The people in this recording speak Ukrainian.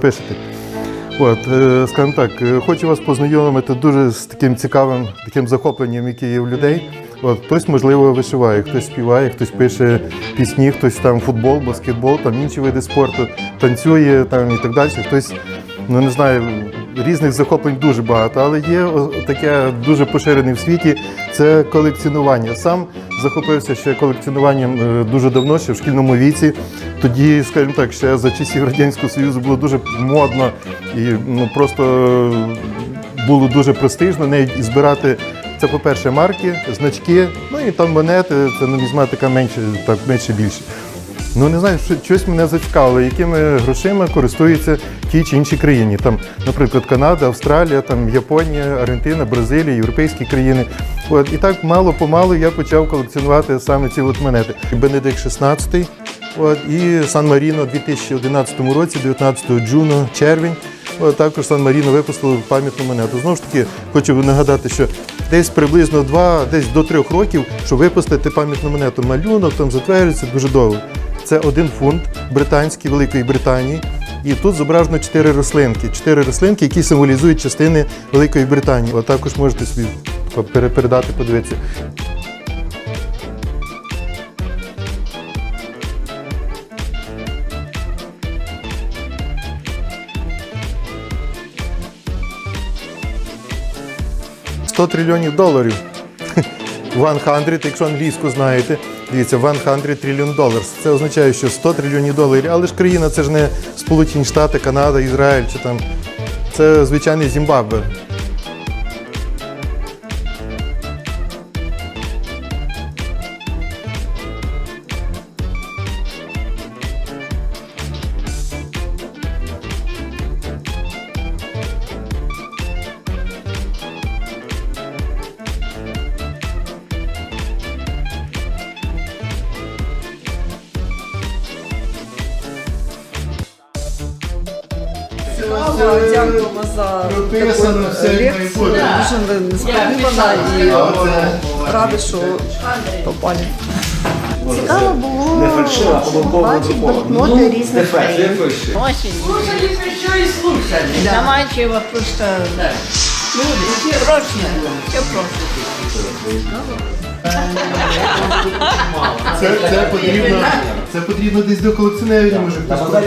пишете. От, е, скажімо так, е, хочу вас познайомити дуже з таким цікавим таким захопленням, яке є в людей. От, хтось, можливо, вишиває, хтось співає, хтось пише пісні, хтось там футбол, баскетбол, там інші види спорту, танцює там і так далі. Хтось, ну не знаю, різних захоплень дуже багато, але є таке дуже поширене в світі це колекціонування. Сам захопився ще колекціонуванням е, дуже давно, ще в шкільному віці. Тоді, скажімо так, ще за часів Радянського Союзу було дуже модно і ну, просто е, було дуже престижно навіть збирати. Це, по-перше, марки, значки, ну і там монети, це нумізматика менше, так, менше більше. Ну не знаю, що щось мене зацікавило, якими грошима користуються ті чи інші країни. Там, наприклад, Канада, Австралія, там Японія, Аргентина, Бразилія, європейські країни. От і так мало помалу я почав колекціонувати саме ці от монети. Бенедикт 16, от і Сан Маріно у 2011 році, 19 джуну, червень. От, також Сан Маріно випустили пам'ятну монету. Знову ж таки, хочу нагадати, що десь приблизно два, десь до трьох років, щоб випустити пам'ятну монету. Малюнок там затверджується дуже довго. Це один фунт британський Великої Британії. І тут зображено чотири рослинки. Чотири рослинки, які символізують частини Великої Британії. От також можете собі передати, подивитися. «100 трильйонів доларів. 100, якщо англійську знаєте, дивіться, 100 трильйон доларс. Це означає, що 100 трильйонів доларів. Але ж країна це ж не Сполучені Штати, Канада, Ізраїль чи там. Це звичайний Зімбабве. Цікаво, дякуємо за таку лекцію. Дуже несподівана і рада, що попали. Цікаво було бачити банкноти різних країн. Очень. Слушали, еще и слушали. Заманчиво просто. Люди, прочно. Все просто. Це, це, потрібно, це потрібно десь до колекціонерів, може хтось.